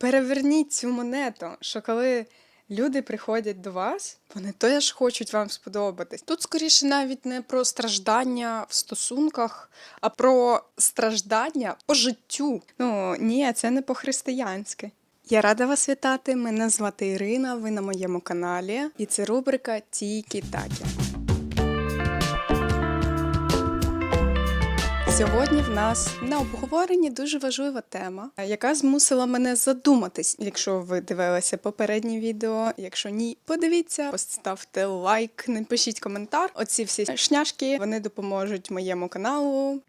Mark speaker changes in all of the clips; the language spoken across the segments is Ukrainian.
Speaker 1: переверніть цю монету, що коли люди приходять до вас, вони теж хочуть вам сподобатись. Тут скоріше навіть не про страждання в стосунках, а про страждання по життю. Ну ні, це не по-християнськи. Я рада вас вітати. Мене звати Ірина. Ви на моєму каналі, і це рубрика Тікі Такі. Сьогодні в нас на обговоренні дуже важлива тема, яка змусила мене задуматись. Якщо ви дивилися попереднє відео, якщо ні, подивіться, поставте лайк, напишіть коментар. Оці всі шняшки вони допоможуть моєму каналу.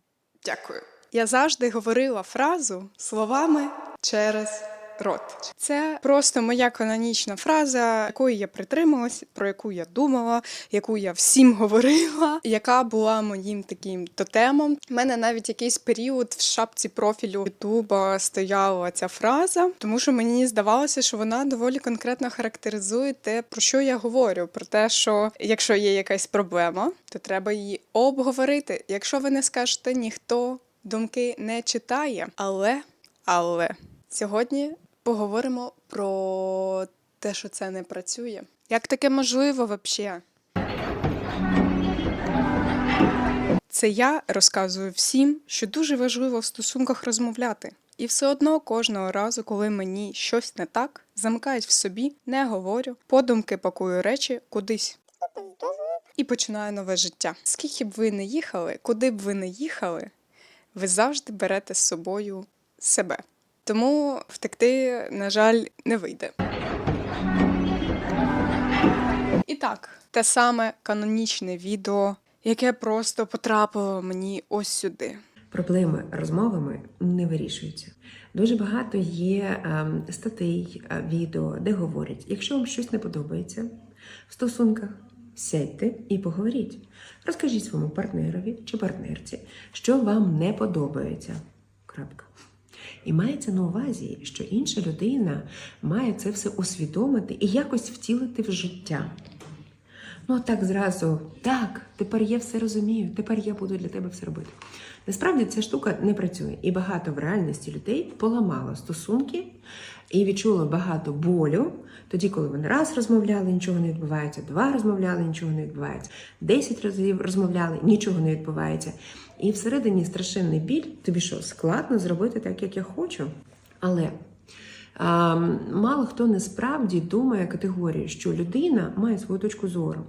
Speaker 1: Дякую. Я завжди говорила фразу словами через рот. Це просто моя канонічна фраза, якої я притрималась, про яку я думала, яку я всім говорила, яка була моїм таким тотемом. У мене навіть якийсь період в шапці профілю Ютуба стояла ця фраза, тому що мені здавалося, що вона доволі конкретно характеризує те, про що я говорю. Про те, що якщо є якась проблема, то треба її обговорити. Якщо ви не скажете, ніхто думки не читає. Але, але сьогодні поговоримо про те, що це не працює. Як таке можливо взагалі? Це я розказую всім, що дуже важливо в стосунках розмовляти. І все одно кожного разу, коли мені щось не так, замикаюсь в собі, не говорю, подумки пакую речі кудись. І починаю нове життя. Скільки б ви не їхали, куди б ви не їхали, ви завжди берете з собою себе. Тому втекти, на жаль, не вийде. І так, те саме канонічне відео, яке просто потрапило мені ось сюди.
Speaker 2: Проблеми розмовами не вирішуються. Дуже багато є ем, статей, е, відео, де говорять, якщо вам щось не подобається в стосунках, сядьте і поговоріть. Розкажіть своєму партнерові чи партнерці, що вам не подобається. Крапка. І мається на увазі, що інша людина має це все усвідомити і якось втілити в життя. Ну, так зразу, так, тепер я все розумію, тепер я буду для тебе все робити. Насправді ця штука не працює, і багато в реальності людей поламало стосунки і відчуло багато болю. Тоді, коли вони раз розмовляли, нічого не відбувається, два розмовляли, нічого не відбувається, десять разів розмовляли, нічого не відбувається. І всередині страшенний біль, тобі що, складно зробити так, як я хочу. Але а, мало хто насправді думає категорії, що людина має свою точку зору.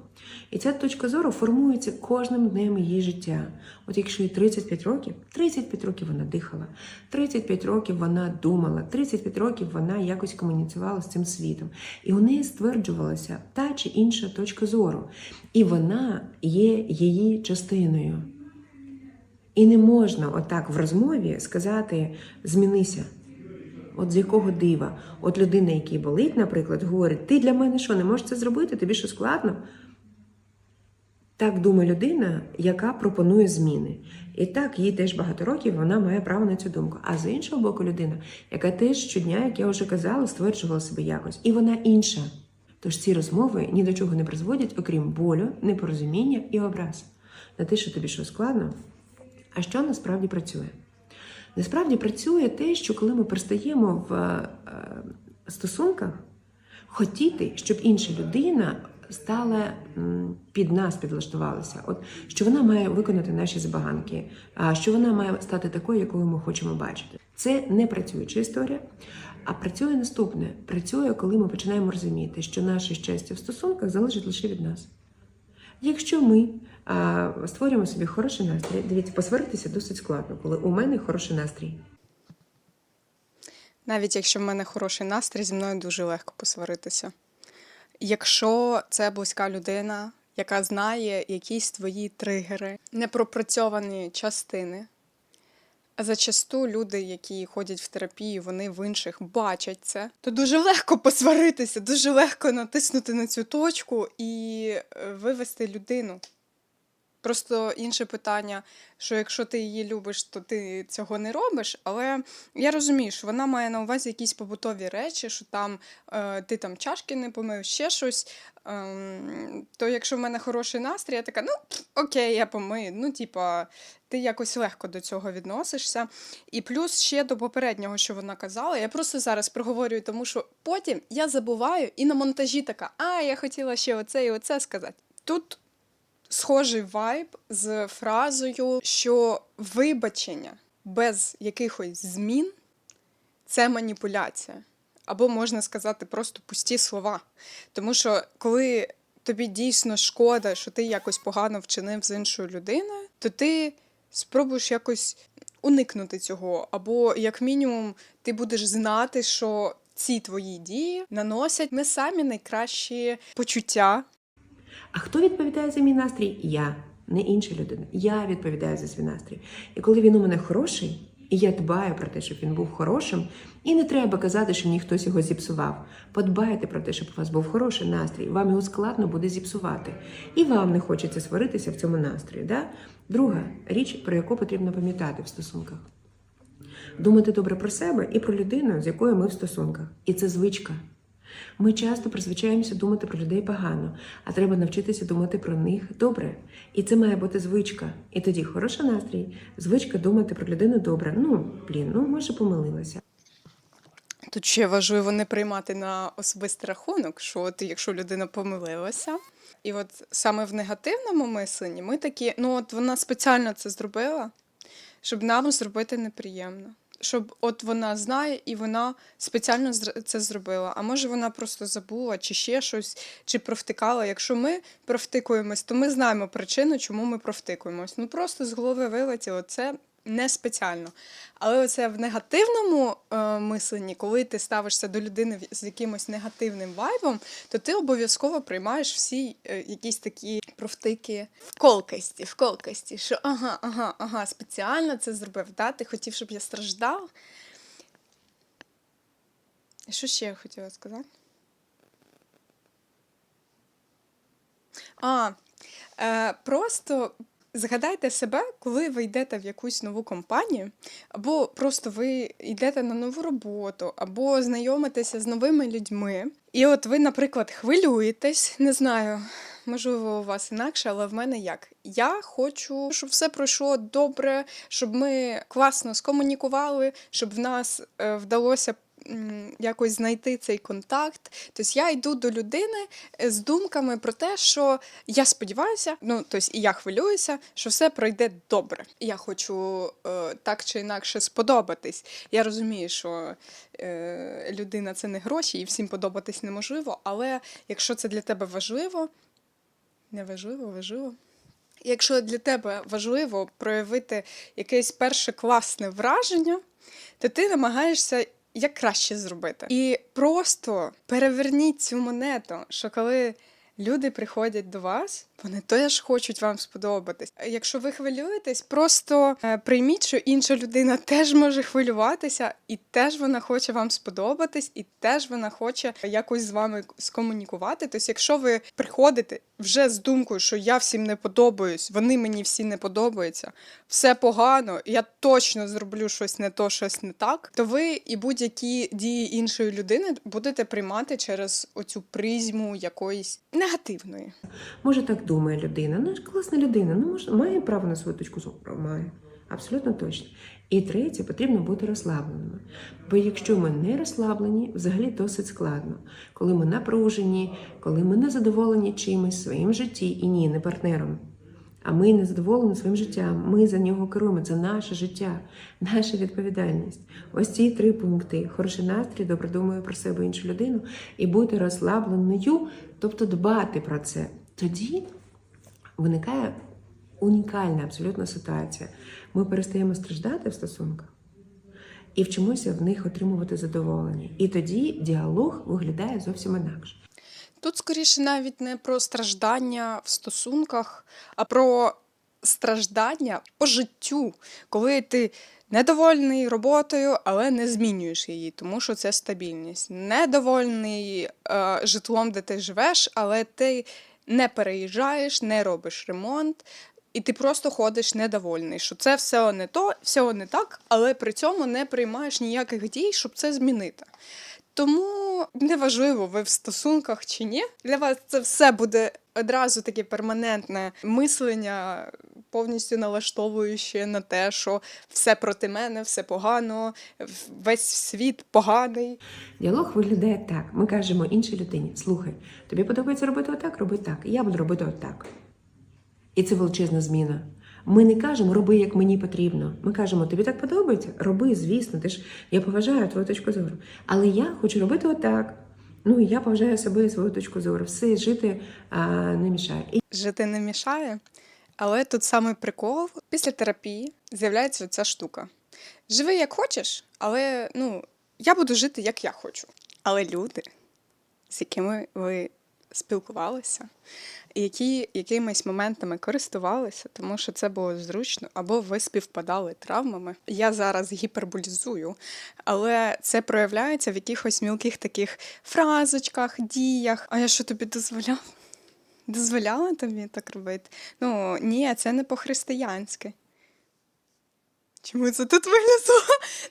Speaker 2: І ця точка зору формується кожним днем її життя. От якщо їй 35 років, 35 років вона дихала, 35 років вона думала, 35 років вона якось комуніцювала з цим світом. І у неї стверджувалася та чи інша точка зору. І вона є її частиною. І не можна отак в розмові сказати змінися. От з якого дива? От людина, який болить, наприклад, говорить: ти для мене що, не можеш це зробити? Тобі що складно? Так думає людина, яка пропонує зміни. І так, їй теж багато років вона має право на цю думку. А з іншого боку, людина, яка теж щодня, як я вже казала, стверджувала себе якось. І вона інша. Тож ці розмови ні до чого не призводять, окрім болю, непорозуміння і образ. На те, що тобі що складно. А що насправді працює? Насправді працює те, що коли ми пристаємо в е, стосунках, хотіти, щоб інша людина стала під нас, підлаштувалася, от що вона має виконати наші забаганки, що вона має стати такою, якою ми хочемо бачити. Це не працююча історія. А працює наступне: працює, коли ми починаємо розуміти, що наше щастя в стосунках залежить лише від нас. Якщо ми а, створюємо собі хороший настрій, дивіться, посваритися досить складно, коли у мене хороший настрій.
Speaker 1: Навіть якщо в мене хороший настрій, зі мною дуже легко посваритися. Якщо це близька людина, яка знає якісь твої тригери, непропрацьовані частини. Зачасту люди, які ходять в терапію, вони в інших бачать це, то дуже легко посваритися, дуже легко натиснути на цю точку і е, вивести людину. Просто інше питання, що якщо ти її любиш, то ти цього не робиш. Але я розумію, що вона має на увазі якісь побутові речі, що там е, ти там чашки не помив, ще щось. Ем, то якщо в мене хороший настрій, я така, ну окей, я помию. Ну, типа, ти якось легко до цього відносишся. І плюс ще до попереднього, що вона казала, я просто зараз проговорюю, тому що потім я забуваю і на монтажі така, а я хотіла ще оце і оце сказати. Тут схожий вайб з фразою, що вибачення без якихось змін це маніпуляція. Або можна сказати просто пусті слова. Тому що коли тобі дійсно шкода, що ти якось погано вчинив з іншою людиною, то ти спробуєш якось уникнути цього. Або, як мінімум, ти будеш знати, що ці твої дії наносять не самі найкращі почуття
Speaker 2: А хто відповідає за мій настрій? Я, не інша людина. Я відповідаю за свій настрій. І коли він у мене хороший, і я дбаю про те, щоб він був хорошим, і не треба казати, що мені хтось його зіпсував. Подбайте про те, щоб у вас був хороший настрій. Вам його складно буде зіпсувати. І вам не хочеться сваритися в цьому настрої. Да? Друга річ, про яку потрібно пам'ятати в стосунках. Думати добре про себе і про людину, з якою ми в стосунках. І це звичка. Ми часто призвичаємося думати про людей погано, а треба навчитися думати про них добре. І це має бути звичка. І тоді хороший настрій, звичка думати про людину добре. Ну, блін, ну може помилилася.
Speaker 1: Тут ще важливо не приймати на особистий рахунок, що от якщо людина помилилася, і от саме в негативному мисленні ми такі, ну от вона спеціально це зробила, щоб нам зробити неприємно. Щоб от вона знає і вона спеціально це зробила. А може вона просто забула, чи ще щось, чи провтикала. Якщо ми провтикуємось, то ми знаємо причину, чому ми провтикуємось. Ну просто з голови вилетіло. Це не спеціально. Але оце в негативному е, мисленні, коли ти ставишся до людини з якимось негативним вайбом, то ти обов'язково приймаєш всі е, якісь такі провтики в колкості, в колкості, що ага, ага, ага, спеціально це зробив. Да? Ти хотів, щоб я страждав. Що ще я хотіла сказати? А, е, просто згадайте себе, коли ви йдете в якусь нову компанію, або просто ви йдете на нову роботу, або знайомитеся з новими людьми. І от ви, наприклад, хвилюєтесь, не знаю. Можливо, у вас інакше, але в мене як? Я хочу, щоб все пройшло добре, щоб ми класно скомунікували, щоб в нас е, вдалося якось знайти цей контакт. Тобто я йду до людини е, з думками про те, що я сподіваюся, ну тобто і я хвилююся, що все пройде добре. Я хочу е, так чи інакше сподобатись. Я розумію, що е, людина це не гроші, і всім подобатись неможливо, але якщо це для тебе важливо, не важливо, важливо. Якщо для тебе важливо проявити якесь перше класне враження, то ти намагаєшся як краще зробити. І просто переверніть цю монету, що коли люди приходять до вас, вони теж хочуть вам сподобатись. Якщо ви хвилюєтесь, просто е, прийміть, що інша людина теж може хвилюватися, і теж вона хоче вам сподобатись, і теж вона хоче якось з вами скомунікувати. Тобто, якщо ви приходите вже з думкою, що я всім не подобаюсь, вони мені всі не подобаються, все погано, я точно зроблю щось не то, щось не так, то ви і будь-які дії іншої людини будете приймати через оцю призму якоїсь негативної.
Speaker 2: Може, так думає людина. Ну, ж класна людина, ну може, має право на свою точку зору. Має. Абсолютно точно. І третє, потрібно бути розслабленими. Бо якщо ми не розслаблені, взагалі досить складно. Коли ми напружені, коли ми не задоволені чимось своїм житті, і ні, не партнером. А ми не задоволені своїм життям. Ми за нього керуємо. Це наше життя, наша відповідальність. Ось ці три пункти: хороший настрій, добре думаю про себе іншу людину, і бути розслабленою, тобто дбати про це. Тоді виникає унікальна абсолютно ситуація. Ми перестаємо страждати в стосунках і вчимося в них отримувати задоволення. І тоді діалог виглядає зовсім інакше.
Speaker 1: Тут скоріше навіть не про страждання в стосунках, а про страждання по життю, коли ти недовольний роботою, але не змінюєш її, тому що це стабільність. Недовольний е, житлом, де ти живеш, але ти не переїжджаєш, не робиш ремонт. І ти просто ходиш недовольний, що це все не то, все не так, але при цьому не приймаєш ніяких дій, щоб це змінити. Тому неважливо, ви в стосунках чи ні. Для вас це все буде одразу таке перманентне мислення, повністю налаштовуючи на те, що все проти мене, все погано, весь світ поганий.
Speaker 2: Діалог виглядає так. Ми кажемо іншій людині: слухай, тобі подобається робити отак, роби так. Я буду робити отак. І це величезна зміна. Ми не кажемо роби, як мені потрібно. Ми кажемо, тобі так подобається? Роби, звісно, ти ж я поважаю твою точку зору. Але я хочу робити отак. Ну і я поважаю себе і свою точку зору. Все жити а, не мішає.
Speaker 1: Жити не мішає. Але тут саме прикол, після терапії з'являється ця штука. Живи як хочеш, але ну, я буду жити як я хочу. Але люди, з якими ви спілкувалися, які якимись моментами користувалися, тому що це було зручно, або ви співпадали травмами. Я зараз гіперболізую, але це проявляється в якихось мілких таких фразочках, діях. А я що тобі дозволяв? Дозволяла тобі так робити? Ну, ні, це не по-християнськи. Чому це тут вилізло?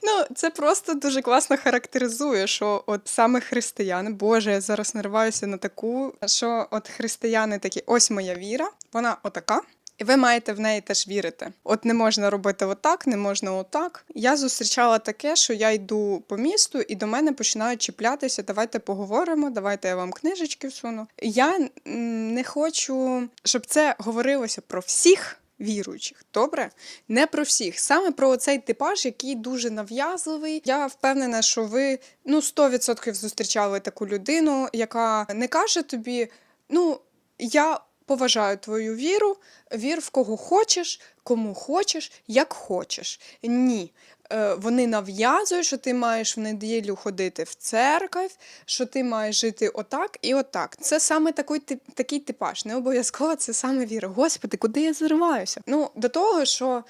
Speaker 1: Ну, це просто дуже класно характеризує, що от саме християни, Боже, я зараз нариваюся на таку, що от християни такі, ось моя віра, вона отака. І ви маєте в неї теж вірити. От не можна робити отак, не можна отак. Я зустрічала таке, що я йду по місту, і до мене починають чіплятися. Давайте поговоримо, давайте я вам книжечки всуну. Я не хочу, щоб це говорилося про всіх. Віруючих, добре, не про всіх, саме про цей типаж, який дуже нав'язливий. Я впевнена, що ви ну 100% зустрічали таку людину, яка не каже тобі: ну я поважаю твою віру, вір в кого хочеш, кому хочеш, як хочеш. Ні. Е, Вони нав'язують, що ти маєш в неділю ходити в церкву, що ти маєш жити отак і отак. Це саме такий, такий типаж. Не обов'язково це саме віра. Господи, куди я зриваюся? Ну, до того, що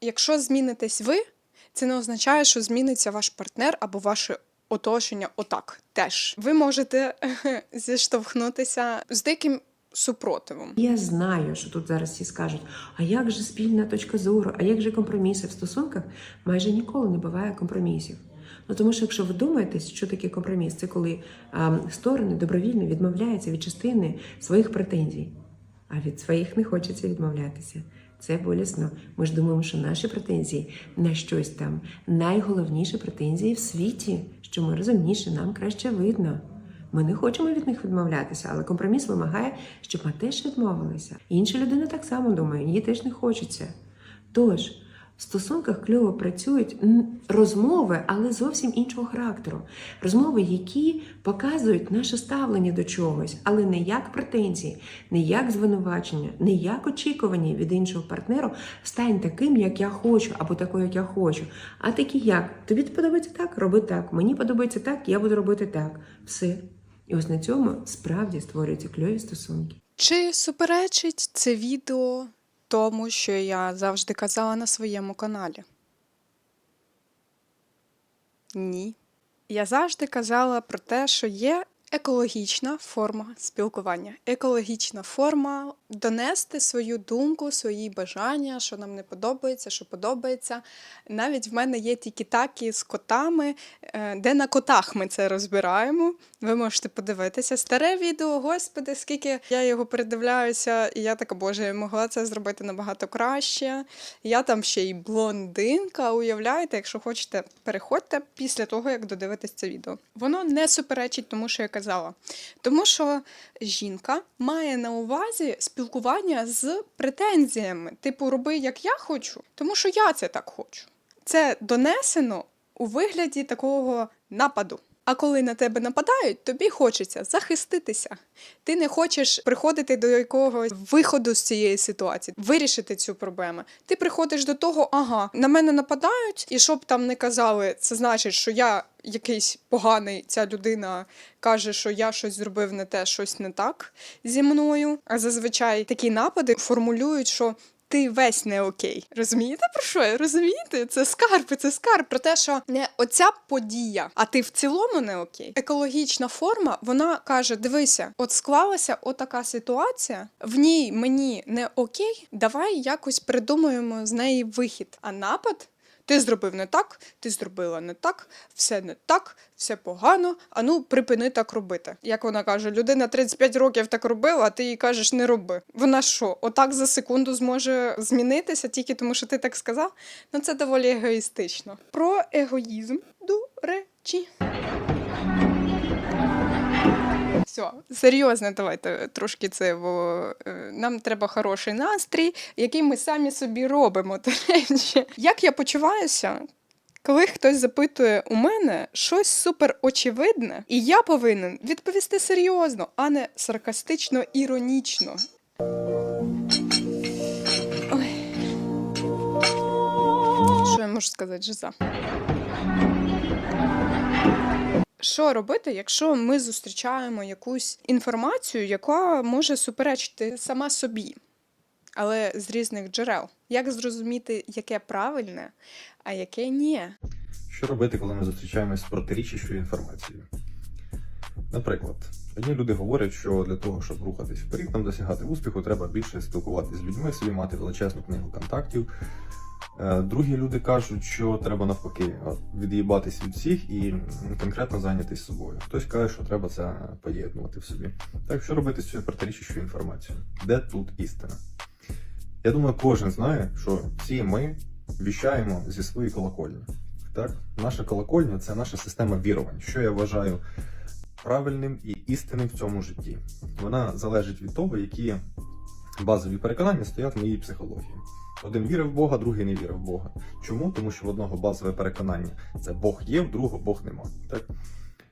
Speaker 1: якщо змінитесь ви, це не означає, що зміниться ваш партнер або ваше оточення отак теж. Ви можете зіштовхнутися з деяким супротивом.
Speaker 2: Я знаю, що тут зараз всі скажуть: а як же спільна точка зору, а як же компроміси в стосунках? Майже ніколи не буває компромісів. Ну тому що якщо ви думаєтесь, що таке компроміс, це коли а, сторони добровільно відмовляються від частини своїх претензій, а від своїх не хочеться відмовлятися. Це болісно. Ми ж думаємо, що наші претензії на щось там найголовніші претензії в світі, що ми розумніші, нам краще видно. Ми не хочемо від них відмовлятися, але компроміс вимагає, щоб ми теж відмовилися. Інша людина так само думає, їй теж не хочеться. Тож, в стосунках кльово працюють розмови, але зовсім іншого характеру. Розмови, які показують наше ставлення до чогось, але не як претензії, не як звинувачення, не як очікування від іншого партнеру стань таким, як я хочу, або такою, як я хочу. А такі як тобі подобається так, роби так. Мені подобається так, я буду робити так. Все. І ось на цьому справді створюються кльові стосунки.
Speaker 1: Чи суперечить це відео тому, що я завжди казала на своєму каналі? Ні. Я завжди казала про те, що є екологічна форма спілкування, екологічна форма донести свою думку, свої бажання, що нам не подобається, що подобається. Навіть в мене є тікі-такі з котами, е, де на котах ми це розбираємо. Ви можете подивитися. Старе відео, господи, скільки я його передивляюся, і я така, боже, я могла це зробити набагато краще. Я там ще й блондинка. Уявляєте, якщо хочете, переходьте після того, як додивитесь це відео. Воно не суперечить тому, що я казала. Тому що жінка має на увазі спілкування з претензіями. Типу, роби, як я хочу, тому що я це так хочу. Це донесено у вигляді такого нападу. А коли на тебе нападають, тобі хочеться захиститися. Ти не хочеш приходити до якогось виходу з цієї ситуації, вирішити цю проблему. Ти приходиш до того, ага, на мене нападають, і щоб там не казали, це значить, що я якийсь поганий, ця людина каже, що я щось зробив не те, щось не так зі мною. А зазвичай такі напади формулюють, що ти весь не окей. Розумієте про що? Розумієте? Це скарб, це скарб про те, що не оця подія, а ти в цілому не окей. Екологічна форма, вона каже: дивися, от склалася отака ситуація, в ній мені не окей. Давай якось придумаємо з неї вихід. А напад. Ти зробив не так, ти зробила не так, все не так, все погано. А ну припини так робити. Як вона каже, людина 35 років так робила, а ти їй кажеш, не роби. Вона що, отак за секунду зможе змінитися тільки тому, що ти так сказав? Ну це доволі егоїстично. Про егоїзм, до речі. Все, серйозно, давайте трошки це, бо е, нам треба хороший настрій, який ми самі собі робимо. Як я почуваюся, коли хтось запитує у мене щось супер очевидне, і я повинен відповісти серйозно, а не саркастично іронічно. Ой. Що я можу сказати, Жиза? Що робити, якщо ми зустрічаємо якусь інформацію, яка може суперечити сама собі, але з різних джерел? Як зрозуміти, яке правильне, а яке ні?
Speaker 3: Що робити, коли ми зустрічаємось з протиріччю інформацією? Наприклад, одні люди говорять, що для того, щоб рухатись вперед, нам досягати успіху, треба більше спілкуватися з людьми, собі мати величезну книгу контактів. Е, Другі люди кажуть, що треба навпаки от, від'їбатись від всіх і конкретно зайнятися собою. Хтось каже, що треба це поєднувати в собі. Так, що робити з цією протиріччю інформацією? Де тут істина? Я думаю, кожен знає, що всі ми віщаємо зі своєї колокольні. Так, наша колокольня це наша система вірувань, що я вважаю правильним і істинним в цьому житті. Вона залежить від того, які базові переконання стоять в моїй психології. Один вірив в Бога, другий не вірив в Бога. Чому? Тому що в одного базове переконання це Бог є, в другого Бог нема. Так?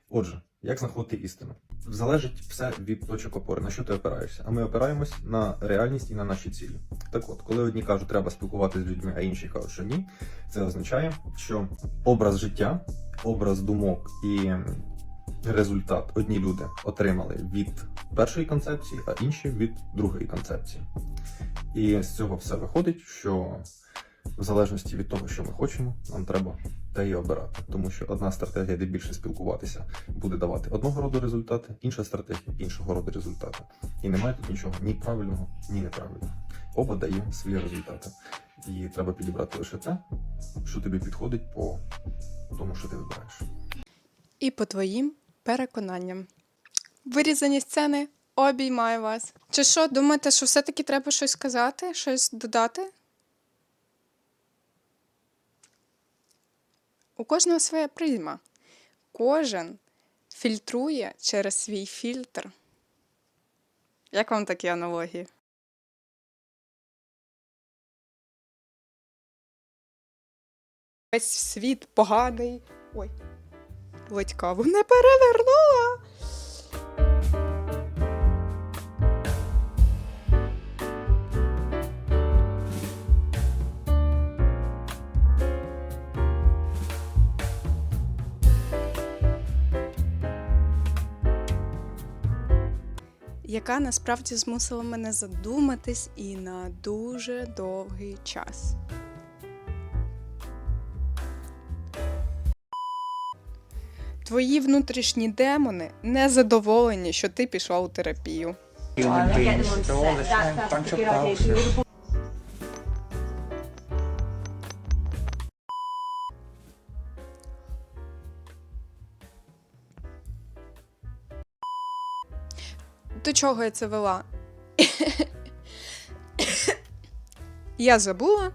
Speaker 3: Отже, як знаходити істину? Залежить все від точок опори, на що ти опираєшся. А ми опираємось на реальність і на наші цілі. Так от, коли одні кажуть, треба спілкуватися з людьми, а інші кажуть, що ні, це означає, що образ життя, образ думок і результат одні люди отримали від першої концепції, а інші від другої концепції. І з цього все виходить, що в залежності від того, що ми хочемо, нам треба те і обирати. Тому що одна стратегія, де більше спілкуватися, буде давати одного роду результати, інша стратегія іншого роду результати. І немає тут нічого ні правильного, ні неправильного. Оба дає свої результати. І треба підібрати лише те, що тобі підходить по тому, що ти вибираєш.
Speaker 1: І по твоїм переконанням. Вирізані сцени обіймаю вас. Чи що, думаєте, що все-таки треба щось сказати, щось додати? У кожного своя призма. Кожен фільтрує через свій фільтр. Як вам такі аналогії? Весь світ поганий. Ой, ледь каву не перевернула. Яка насправді змусила мене задуматись і на дуже довгий час. Твої внутрішні демони не задоволені, що ти пішла у терапію. До чого я це вела? я забула,